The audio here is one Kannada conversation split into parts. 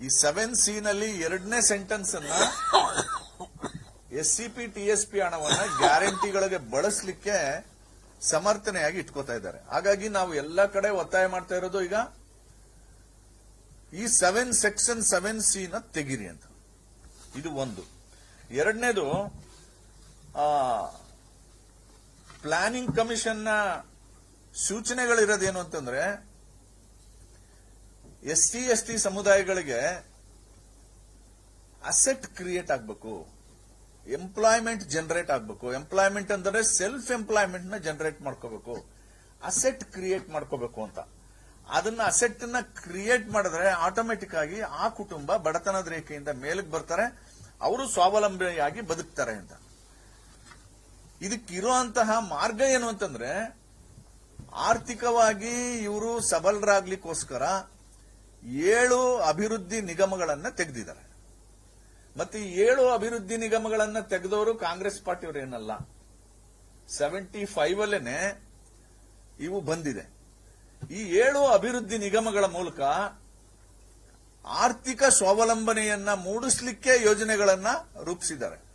ಈ ಸೆವೆನ್ ಸಿ ನಲ್ಲಿ ಎರಡನೇ ಸೆಂಟೆನ್ಸ್ ಅನ್ನ S C P T S P ಹಣವನ್ನ ಗ್ಯಾರಂಟಿಗಳಿಗೆ ಬಳಸಲಿಕ್ಕೆ ಸಮರ್ಥನೆಯಾಗಿ ಇಟ್ಕೋತಾ ಇದ್ದಾರೆ. ಹಾಗಾಗಿ ನಾವು ಎಲ್ಲ ಕಡೆ ಒತ್ತಾಯ ಮಾಡ್ತಾ ಇರೋದು ಈಗ ಈ ಸೆವೆನ್ ಸೆಕ್ಷನ್ ಸೆವೆನ್ ಸಿ ನ ತೆಗಿರಿ ಅಂತ. ಇದು ಒಂದು. ಎರಡನೇದು ಪ್ಲಾನಿಂಗ್ ಕಮಿಷನ್ನ ಸೂಚನೆಗಳಿರೋದೇನು ಅಂತಂದ್ರೆ ಎಸ್ ಸಿ ಎಸ್ ಟಿ ಸಮುದಾಯಗಳಿಗೆ ಅಸೆಟ್ ಕ್ರಿಯೇಟ್ ಆಗಬೇಕು. ಎಂಪ್ಲಾಯ್ಮೆಂಟ್ ಜನರೇಟ್ ಆಗಬೇಕು. ಎಂಪ್ಲಾಯ್ಮೆಂಟ್ ಅಂದರೆ ಸೆಲ್ಫ್ ಎಂಪ್ಲಾಯ್ಮೆಂಟ್ನ ಜನರೇಟ್ ಮಾಡ್ಕೋಬೇಕು. ಅಸೆಟ್ ಕ್ರಿಯೇಟ್ ಮಾಡ್ಕೋಬೇಕು ಅಂತ. ಅದನ್ನ ಅಸೆಟ್ನ ಕ್ರಿಯೇಟ್ ಮಾಡಿದ್ರೆ ಆಟೋಮೆಟಿಕ್ ಆಗಿ ಆ ಕುಟುಂಬ ಬಡತನದ ರೇಖೆಯಿಂದ ಮೇಲಕ್ಕೆ ಬರ್ತಾರೆ. ಅವರು ಸ್ವಾವಲಂಬಿಯಾಗಿ ಬದುಕ್ತಾರೆ ಅಂತ. ಇದಕ್ಕಿರುವಂತಹ ಮಾರ್ಗ ಏನು ಅಂತಂದ್ರೆ, ಆರ್ಥಿಕವಾಗಿ ಇವರು ಸಬಲರಾಗ್ಲಿಕ್ಕೋಸ್ಕರ ಏಳು ಅಭಿವೃದ್ಧಿ ನಿಗಮಗಳನ್ನ ತೆಗೆದಿದ್ದಾರೆ. ಮತ್ತೆ ಏಳು ಅಭಿವೃದ್ಧಿ ನಿಗಮಗಳನ್ನ ತೆಗೆದವರು ಕಾಂಗ್ರೆಸ್ ಪಾರ್ಟಿಯವರು ಏನಲ್ಲ ಸೆವೆಂಟಿ ಫೈವ್ ಅಲ್ಲೇನೆ ಇವು ಬಂದಿದೆ. ಈ ಏಳು ಅಭಿವೃದ್ಧಿ ನಿಗಮಗಳ ಮೂಲಕ ಆರ್ಥಿಕ ಸ್ವಾವಲಂಬನೆಯನ್ನ ಮೂಡಿಸಲಿಕ್ಕೆ ಯೋಜನೆಗಳನ್ನ ರೂಪಿಸಿದ್ದಾರೆ.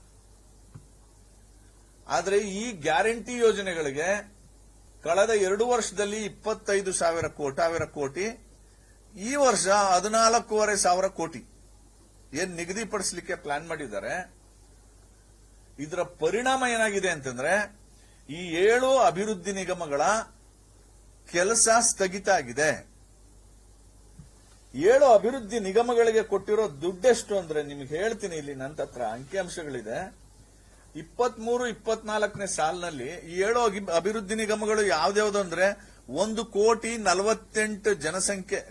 ಆದರೆ ಈ ಗ್ಯಾರಂಟಿ ಯೋಜನೆಗಳಿಗೆ ಕಳೆದ ಎರಡು ವರ್ಷದಲ್ಲಿ ಇಪ್ಪತ್ತೈದು ಸಾವಿರ ಕೋಟಿ ಈ ವರ್ಷ ಹದಿನಾಲ್ಕೂವರೆ ಸಾವಿರ ಕೋಟಿ. ಏನ್ ನಿಗದಿಪಡಿಸಲಿಕ್ಕೆ ಪ್ಲಾನ್ ಮಾಡಿದ್ದಾರೆ? ಇದರ ಪರಿಣಾಮ ಏನಾಗಿದೆ ಅಂತಂದ್ರೆ, ಈ ಏಳು ಅಭಿವೃದ್ಧಿ ನಿಗಮಗಳ ಕೆಲಸ ಸ್ಥಗಿತ ಆಗಿದೆ. ಏಳು ಅಭಿವೃದ್ಧಿ ನಿಗಮಗಳಿಗೆ ಕೊಟ್ಟಿರೋ ದುಡ್ಡೆಷ್ಟು ಅಂದ್ರೆ ನಿಮ್ಗೆ ಹೇಳ್ತೀನಿ ಇಲ್ಲಿ ನನ್ನ ಹತ್ರ ಅಂಕಿಅಂಶಗಳಿದೆ ಇಪ್ಪತ್ಮೂರು, ಇಪ್ಪತ್ನಾಲ್ಕನೇ ಸಾಲಿನಲ್ಲಿ ಏಳು ಅಭಿವೃದ್ಧಿ ನಿಗಮಗಳು ಯಾವ್ದ್ಯಾವ್ದು ಅಂದ್ರೆ ಒಂದು ಕೋಟಿ ನಲವತ್ತೆಂಟು ಜನಸಂಖ್ಯೆ,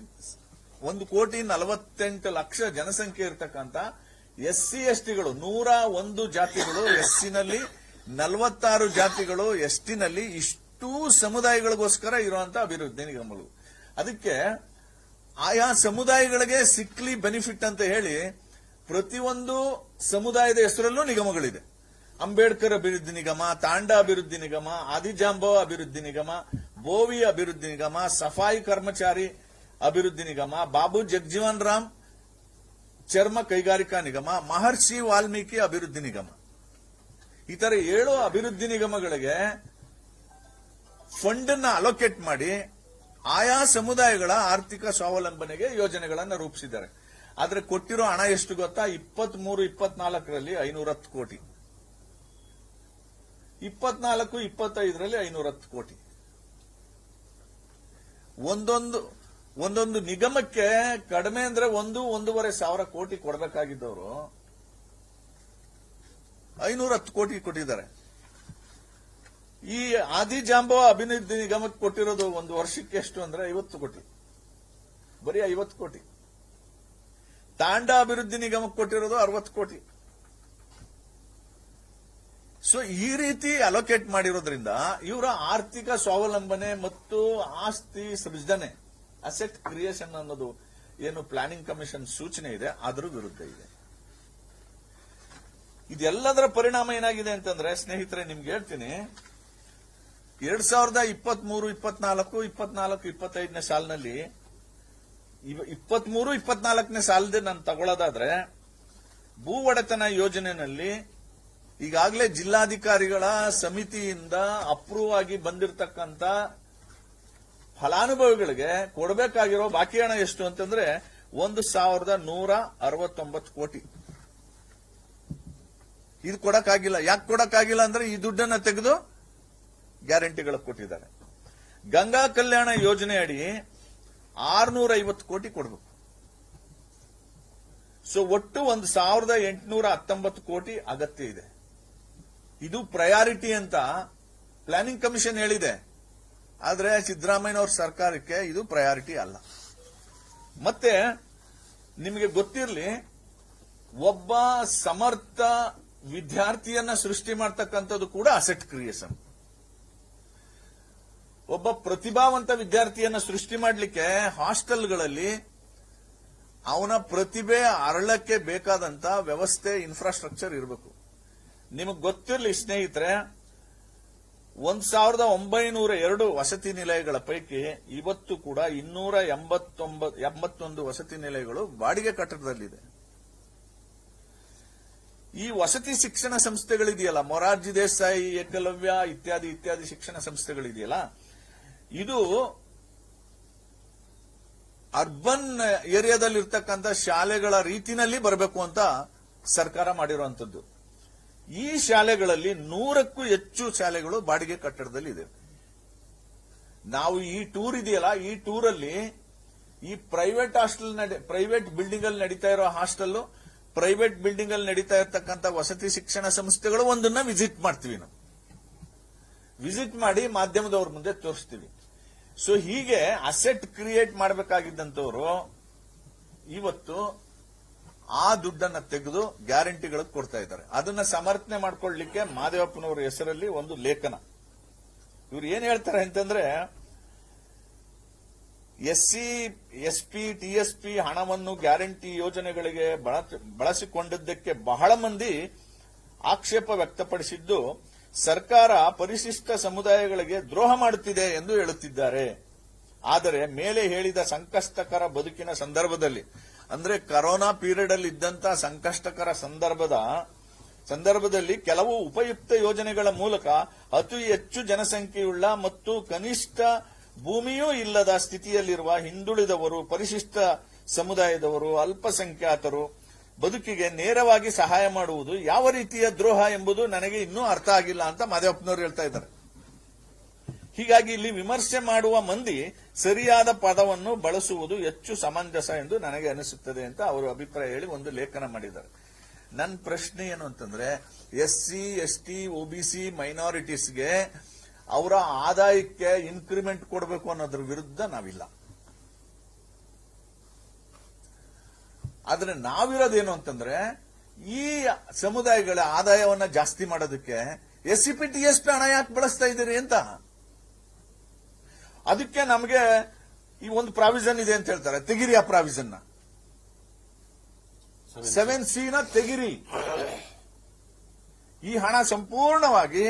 ಒಂದು ಕೋಟಿ ನಲವತ್ತೆಂಟು ಲಕ್ಷ ಜನಸಂಖ್ಯೆ ಇರತಕ್ಕಂತ ಎಸ್ ಸಿ ಎಸ್ ಟಿಗಳು ನೂರ ಒಂದು ಜಾತಿಗಳು ಎಸ್ ಸಿನಲ್ಲಿ ನಲವತ್ತಾರು ಜಾತಿಗಳು ಎಸ್ ಟಿನಲ್ಲಿ ಇಷ್ಟೂ ಸಮುದಾಯಗಳಿಗೋಸ್ಕರ ಇರುವಂತಹ ಅಭಿವೃದ್ಧಿ ನಿಗಮಗಳು. ಅದಕ್ಕೆ ಆಯಾ ಸಮುದಾಯಗಳಿಗೆ ಸಿಕ್ಲಿ ಬೆನಿಫಿಟ್ ಅಂತ ಹೇಳಿ ಪ್ರತಿಯೊಂದು ಸಮುದಾಯದ ಹೆಸರಲ್ಲೂ ನಿಗಮಗಳಿದೆ. ಅಂಬೇಡ್ಕರ್ ಅಭಿವೃದ್ಧಿ ನಿಗಮ, ತಾಂಡಾ ಅಭಿವೃದ್ಧಿ ನಿಗಮ, ಆದಿಜಾಂಬವ ಅಭಿವೃದ್ಧಿ ನಿಗಮ, ಬೋವಿ ಅಭಿವೃದ್ಧಿ ನಿಗಮ, ಸಫಾಯಿ ಕರ್ಮಚಾರಿ ಅಭಿವೃದ್ಧಿ ನಿಗಮ, ಬಾಬು ಜಗಜೀವನ್ ರಾಮ್ ಚರ್ಮ ಕೈಗಾರಿಕಾ ನಿಗಮ, ಮಹರ್ಷಿ ವಾಲ್ಮೀಕಿ ಅಭಿವೃದ್ಧಿ ನಿಗಮ. ಈ ತರ ಏಳು ಅಭಿವೃದ್ಧಿ ನಿಗಮಗಳಿಗೆ ಫಂಡ್ ಅನ್ನ ಅಲೋಕೇಟ್ ಮಾಡಿ ಆಯಾ ಸಮುದಾಯಗಳ ಆರ್ಥಿಕ ಸ್ವಾವಲಂಬನೆಗೆ ಯೋಜನೆಗಳನ್ನು ರೂಪಿಸಿದ್ದಾರೆ. ಆದರೆ ಕೊಟ್ಟಿರೋ ಹಣ ಎಷ್ಟು ಗೊತ್ತಾ? ಇಪ್ಪತ್ತ್ ಮೂರು ಇಪ್ಪತ್ನಾಲ್ಕರಲ್ಲಿ ಐನೂರ ಹತ್ತು ಕೋಟಿ. ಇಪ್ಪತ್ನಾಲ್ಕು, ಇಪ್ಪತ್ತೈದರಲ್ಲಿ ಐನೂರ ಹತ್ತು ಕೋಟಿ. ಒಂದೊಂದು ಒಂದೊಂದು ನಿಗಮಕ್ಕೆ ಕಡಿಮೆ ಅಂದ್ರೆ ಒಂದು, ಒಂದೂವರೆ ಸಾವಿರ ಕೋಟಿ ಕೊಡಬೇಕಾಗಿದ್ದವರು ಐನೂರ ಹತ್ತು ಕೋಟಿ ಕೊಟ್ಟಿದ್ದಾರೆ. ಈ ಆದಿಜಾಂಬೋ ಅಭಿವೃದ್ಧಿ ನಿಗಮಕ್ಕೆ ಕೊಟ್ಟಿರೋದು ಒಂದು ವರ್ಷಕ್ಕೆ ಎಷ್ಟು ಅಂದ್ರೆ ಐವತ್ತು ಕೋಟಿ. ಬರೀ ಐವತ್ತು ಕೋಟಿ. ತಾಂಡ ಅಭಿವೃದ್ಧಿ ನಿಗಮಕ್ಕೆ ಕೊಟ್ಟಿರೋದು ಅರವತ್ತು ಕೋಟಿ. ಸೊ ಈ ರೀತಿ ಅಲೋಕೇಟ್ ಮಾಡಿರೋದ್ರಿಂದ ಇವರ ಆರ್ಥಿಕ ಸ್ವಾವಲಂಬನೆ ಮತ್ತು ಆಸ್ತಿ ಸೃಜನೆ ಅಸೆಟ್ ಕ್ರಿಯೇಷನ್ ಅನ್ನೋದು ಏನು ಪ್ಲಾನಿಂಗ್ ಕಮಿಷನ್ ಸೂಚನೆ ಇದೆ ಅದರ ವಿರುದ್ಧ ಇದೆ. ಇದೆಲ್ಲದರ ಪರಿಣಾಮ ಏನಾಗಿದೆ ಅಂತಂದ್ರೆ, ಸ್ನೇಹಿತರೆ, ನಿಮ್ಗೆ ಹೇಳ್ತೀನಿ. ಎರಡ್ ಸಾವಿರದ ಇಪ್ಪತ್ತ್ ಮೂರು ಇಪ್ಪತ್ನಾಲ್ಕು ಇಪ್ಪತ್ನಾಲ್ಕು, ಇಪ್ಪತ್ತೈದನೇ ಸಾಲಿನಲ್ಲಿ ಇಪ್ಪತ್ಮೂರು, ಇಪ್ಪತ್ನಾಲ್ಕನೇ ಸಾಲದ ನಾನು ತಗೊಳ್ಳೋದಾದ್ರೆ ಭೂ ಒಡೆತನ ಯೋಜನೆಯಲ್ಲಿ ಈಗಾಗಲೇ ಜಿಲ್ಲಾಧಿಕಾರಿಗಳ ಸಮಿತಿಯಿಂದ ಅಪ್ರೂವ್ ಆಗಿ ಬಂದಿರತಕ್ಕಂತ ಫಲಾನುಭವಿಗಳಿಗೆ ಕೊಡಬೇಕಾಗಿರೋ ಬಾಕಿ ಹಣ ಎಷ್ಟು ಅಂತಂದ್ರೆ ಒಂದು ಸಾವಿರದ ನೂರ ಅರವತ್ತೊಂಬತ್ತು ಕೋಟಿ. ಇದು ಕೊಡಕ್ಕಾಗಿಲ್ಲ. ಯಾಕೆ ಕೊಡಕ್ಕಾಗಿಲ್ಲ ಅಂದ್ರೆ ಈ ದುಡ್ಡನ್ನ ತೆಗೆದು ಗ್ಯಾರಂಟಿಗಳು ಕೊಟ್ಟಿದ್ದಾರೆ. ಗಂಗಾ ಕಲ್ಯಾಣ ಯೋಜನೆ ಅಡಿ ಆರ್ನೂರ ಐವತ್ತು ಕೋಟಿ ಕೊಡಬೇಕು. ಸೊ ಒಟ್ಟು ಒಂದು ಸಾವಿರದ ಎಂಟುನೂರ ಹತ್ತೊಂಬತ್ತು ಕೋಟಿ ಅಗತ್ಯ ಇದೆ. ಇದು ಪ್ರಯಾರಿಟಿ ಅಂತ ಪ್ಲಾನಿಂಗ್ ಕಮಿಷನ್ ಹೇಳಿದೆ. ಆದರೆ ಸಿದ್ದರಾಮಯ್ಯನವ್ರ ಸರ್ಕಾರಕ್ಕೆ ಇದು ಪ್ರಯಾರಿಟಿ ಅಲ್ಲ. ಮತ್ತೆ ನಿಮಗೆ ಗೊತ್ತಿರಲಿ, ಒಬ್ಬ ಸಮರ್ಥ ವಿದ್ಯಾರ್ಥಿಯನ್ನ ಸೃಷ್ಟಿ ಮಾಡ್ತಕ್ಕಂಥದ್ದು ಕೂಡ ಅಸೆಟ್ ಕ್ರಿಯೇಷನ್ ಒಬ್ಬ ಪ್ರತಿಭಾವಂತ ವಿದ್ಯಾರ್ಥಿಯನ್ನ ಸೃಷ್ಟಿ ಮಾಡಲಿಕ್ಕೆ ಹಾಸ್ಟೆಲ್ಗಳಲ್ಲಿ ಅವನ ಪ್ರತಿಭೆ ಅರಳಕ್ಕೆ ಬೇಕಾದಂತ ವ್ಯವಸ್ಥೆ ಇನ್ಫ್ರಾಸ್ಟ್ರಕ್ಚರ್ ಇರಬೇಕು. ನಿಮಗೆ ಗೊತ್ತಿರಲಿ ಸ್ನೇಹಿತರೆ, ಒಂದ್ ಸಾವಿರದ ಒಂಬೈನೂರ ಎರಡು ವಸತಿ ನಿಲಯಗಳ ಪೈಕಿ ಇವತ್ತು ಕೂಡ ಇನ್ನೂರ ಎಂಬತ್ತೊಂಬತ್ ಎಂಬತ್ತೊಂದು ವಸತಿ ನಿಲಯಗಳು ಬಾಡಿಗೆ ಕಟ್ಟಡದಲ್ಲಿದೆ. ಈ ವಸತಿ ಶಿಕ್ಷಣ ಸಂಸ್ಥೆಗಳಿದೆಯಲ್ಲ, ಮೊರಾರ್ಜಿ ದೇಸಾಯಿ, ಏಕಲವ್ಯ ಇತ್ಯಾದಿ ಇತ್ಯಾದಿ ಶಿಕ್ಷಣ ಸಂಸ್ಥೆಗಳಿದೆಯಲ್ಲ, ಇದು ಅರ್ಬನ್ ಏರಿಯಾದಲ್ಲಿ ಇರ್ತಕ್ಕಂಥ ಶಾಲೆಗಳ ರೀತಿನಲ್ಲಿ ಬರಬೇಕು ಅಂತ ಸರ್ಕಾರ ಮಾಡಿರುವಂತದ್ದು ಈ ಶಾಲೆಗಳಲ್ಲಿ ನೂರಕ್ಕೂ ಹೆಚ್ಚು ಶಾಲೆಗಳು ಬಾಡಿಗೆ ಕಟ್ಟಡದಲ್ಲಿ ಇದೆ. ನಾವು ಈ ಟೂರ್ ಇದೆಯಲ್ಲ, ಈ ಟೂರ್ ಅಲ್ಲಿ ಈ ಪ್ರೈವೇಟ್ ಹಾಸ್ಟೆಲ್ ಪ್ರೈವೇಟ್ ಬಿಲ್ಡಿಂಗ್ ಅಲ್ಲಿ ನಡೀತಾ ಇರೋ ಹಾಸ್ಟೆಲ್ ಪ್ರೈವೇಟ್ ಬಿಲ್ಡಿಂಗ್ ಅಲ್ಲಿ ನಡೀತಾ ಇರತಕ್ಕಂಥ ವಸತಿ ಶಿಕ್ಷಣ ಸಂಸ್ಥೆಗಳು ಒಂದನ್ನ ವಿಸಿಟ್ ಮಾಡ್ತೀವಿ ನಾವು. ವಿಸಿಟ್ ಮಾಡಿ ಮಾಧ್ಯಮದವ್ರ ಮುಂದೆ ತೋರಿಸ್ತೀವಿ. ಸೊ ಹೀಗೆ ಅಸೆಟ್ ಕ್ರಿಯೇಟ್ ಮಾಡಬೇಕಾಗಿದ್ದಂಥವ್ರು ಇವತ್ತು ಆ ದುಡ್ಡನ್ನ ತೆಗೆದು ಗ್ಯಾರಂಟಿಗಳಿಗೆ ಕೊಡ್ತಾ ಇದ್ದಾರೆ. ಅದನ್ನ ಸಮರ್ಥನೆ ಮಾಡ್ಕೊಳ್ಳಿಕ್ಕೆ ಮಾದೇವಪ್ಪನವರ ಹೆಸರಲ್ಲಿ ಒಂದು ಲೇಖನ. ಇವ್ರು ಏನ್ ಹೇಳ್ತಾರೆ ಅಂತಂದ್ರೆ, ಎಸ್ಸಿ, ಎಸ್ಪಿ, ಟಿಎಸ್ಪಿ ಹಣವನ್ನು ಗ್ಯಾರಂಟಿ ಯೋಜನೆಗಳಿಗೆ ಬಳಸ- ಬಳಸಿಕೊಂಡಿದ್ದಕ್ಕೆ ಬಹಳ ಮಂದಿ ಆಕ್ಷೇಪ ವ್ಯಕ್ತಪಡಿಸಿದ್ದು, ಸರ್ಕಾರ ಪರಿಶಿಷ್ಟ ಸಮುದಾಯಗಳಿಗೆ ದ್ರೋಹ ಮಾಡುತ್ತಿದೆ ಎಂದು ಹೇಳುತ್ತಿದ್ದಾರೆ. ಆದರೆ, ಮೇಲೆ ಹೇಳಿದ ಸಂಕಷ್ಟಕರ ಬದುಕಿನ ಸಂದರ್ಭದಲ್ಲಿ ಅಂದ್ರೆ ಕರೋನಾ ಪೀರಿಯಡ್ ಅಲ್ಲಿ ಇದ್ದಂತಹ ಸಂಕಷ್ಟಕರ ಸಂದರ್ಭದ ಸಂದರ್ಭದಲ್ಲಿ ಕೆಲವು ಉಪಯುಕ್ತ ಯೋಜನೆಗಳ ಮೂಲಕ ಅತಿ ಹೆಚ್ಚು ಜನಸಂಖ್ಯೆಯುಳ್ಳ ಮತ್ತು ಕನಿಷ್ಠ ಭೂಮಿಯೂ ಇಲ್ಲದ ಸ್ಥಿತಿಯಲ್ಲಿರುವ ಹಿಂದುಳಿದವರು, ಪರಿಶಿಷ್ಟ ಸಮುದಾಯದವರು, ಅಲ್ಪಸಂಖ್ಯಾತರು ಬದುಕಿಗೆ ನೇರವಾಗಿ ಸಹಾಯ ಮಾಡುವುದು ಯಾವ ರೀತಿಯ ದ್ರೋಹ ಎಂಬುದು ನನಗೆ ಇನ್ನೂ ಅರ್ಥ ಆಗಿಲ್ಲ ಅಂತ ಮಾದೇವಪ್ಪನವರು ಹೇಳ್ತಾ ಇದ್ದಾರೆ. ಹೀಗಾಗಿ ಇಲ್ಲಿ ವಿಮರ್ಶೆ ಮಾಡುವ ಮಂದಿ ಸರಿಯಾದ ಪದವನ್ನು ಬಳಸುವುದು ಹೆಚ್ಚು ಸಮಂಜಸ ಎಂದು ನನಗೆ ಅನಿಸುತ್ತದೆ ಅಂತ ಅವರು ಅಭಿಪ್ರಾಯ ಹೇಳಿ ಒಂದು ಲೇಖನ ಮಾಡಿದ್ದಾರೆ. ನನ್ನ ಪ್ರಶ್ನೆ ಏನು ಅಂತಂದ್ರೆ, S C, S T OBC ಮೈನಾರಿಟೀಸ್ಗೆ ಅವರ ಆದಾಯಕ್ಕೆ ಇನ್ಕ್ರಿಮೆಂಟ್ ಕೊಡಬೇಕು ಅನ್ನೋದ್ರ ವಿರುದ್ಧ ನಾವಿಲ್ಲ. ಆದ್ರೆ ನಾವಿರೋದೇನು ಅಂತಂದ್ರೆ, ಈ ಸಮುದಾಯಗಳ ಆದಾಯವನ್ನ ಜಾಸ್ತಿ ಮಾಡೋದಕ್ಕೆ ಎಸ್ ಟಿ ಎಷ್ಟು ಹಣ ಯಾಕೆ ಬಳಸ್ತಾ ಇದ್ದೀರಿ ಅಂತ. ಅದಕ್ಕೆ ನಮಗೆ ಈ ಒಂದು ಪ್ರಾವಿಷನ್ ಇದೆ ಅಂತ ಹೇಳ್ತಾರೆ ತೆಗಿರಿ ಆ ಪ್ರಾವಿಷನ್ ಸೆವೆನ್ ಸಿ ನ ತೆಗಿರಿ. ಈ ಹಣ ಸಂಪೂರ್ಣವಾಗಿ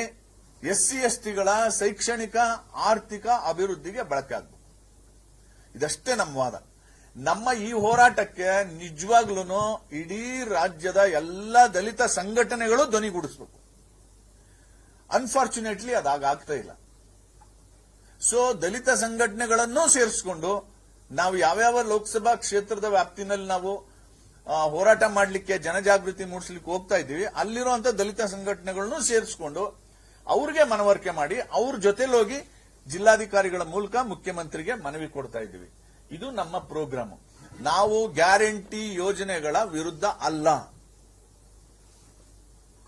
ಎಸ್ ಸಿ ಎಸ್ ಟಿಗಳ ಶೈಕ್ಷಣಿಕ ಆರ್ಥಿಕ ಅಭಿವೃದ್ಧಿಗೆ ಬಳಕೆ ಆಗಬೇಕು. ಇದಷ್ಟೇ ನಮ್ಮ ವಾದ. ನಮ್ಮ ಈ ಹೋರಾಟಕ್ಕೆ ನಿಜವಾಗ್ಲೂ ಇಡೀ ರಾಜ್ಯದ ಎಲ್ಲ ದಲಿತ ಸಂಘಟನೆಗಳು ಧ್ವನಿಗೂಡಿಸಬೇಕು. ಅನ್ಫಾರ್ಚುನೇಟ್ಲಿ ಅದಾಗ್ತಾ ಇಲ್ಲ. ಸೊ ದಲಿತ ಸಂಘಟನೆಗಳನ್ನು ಸೇರಿಸಿಕೊಂಡು ನಾವು ಯಾವ್ಯಾವ ಲೋಕಸಭಾ ಕ್ಷೇತ್ರದ ವ್ಯಾಪ್ತಿನಲ್ಲಿ ನಾವು ಹೋರಾಟ ಮಾಡಲಿಕ್ಕೆ ಜನಜಾಗೃತಿ ಮೂಡಿಸ್ಲಿಕ್ಕೆ ಹೋಗ್ತಾ ಇದ್ದೀವಿ, ಅಲ್ಲಿರುವಂತ ದಲಿತ ಸಂಘಟನೆಗಳನ್ನು ಸೇರಿಸಿಕೊಂಡು ಅವ್ರಿಗೆ ಮನವರಿಕೆ ಮಾಡಿ ಅವ್ರ ಜೊತೆಲಿ ಹೋಗಿ ಜಿಲ್ಲಾಧಿಕಾರಿಗಳ ಮೂಲಕ ಮುಖ್ಯಮಂತ್ರಿಗೆ ಮನವಿ ಕೊಡ್ತಾ ಇದ್ದೀವಿ. ಇದು ನಮ್ಮ ಪ್ರೋಗ್ರಾಮ್. ನಾವು ಗ್ಯಾರಂಟಿ ಯೋಜನೆಗಳ ವಿರುದ್ಧ ಅಲ್ಲ.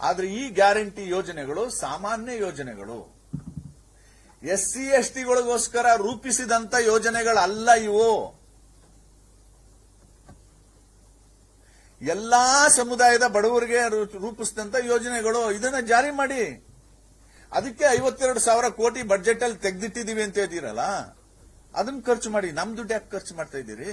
ಆದ್ರೆ ಈ ಗ್ಯಾರಂಟಿ ಯೋಜನೆಗಳು ಸಾಮಾನ್ಯ ಯೋಜನೆಗಳು. ಎಸ್ ಸಿ ಎಸ್ ಟಿಗಳಿಗೋಸ್ಕರ ರೂಪಿಸಿದಂತ ಯೋಜನೆಗಳಲ್ಲ ಇವು. ಎಲ್ಲಾ ಸಮುದಾಯದ ಬಡವರಿಗೆ ರೂಪಿಸಿದಂತ ಯೋಜನೆಗಳು. ಇದನ್ನ ಜಾರಿ ಮಾಡಿ. ಅದಕ್ಕೆ ಐವತ್ತೆರಡು ಸಾವಿರ ಕೋಟಿ ಬಡ್ಜೆಟ್ ಅಲ್ಲಿ ತೆಗೆದಿಟ್ಟಿದೀವಿ ಅಂತ ಹೇಳ್ತೀರಲ್ಲ? ಅದನ್ನ ಖರ್ಚು ಮಾಡಿ. ನಮ್ ದುಡ್ಡು ಯಾಕೆ ಖರ್ಚು ಮಾಡ್ತಾ ಇದ್ದೀರಿ?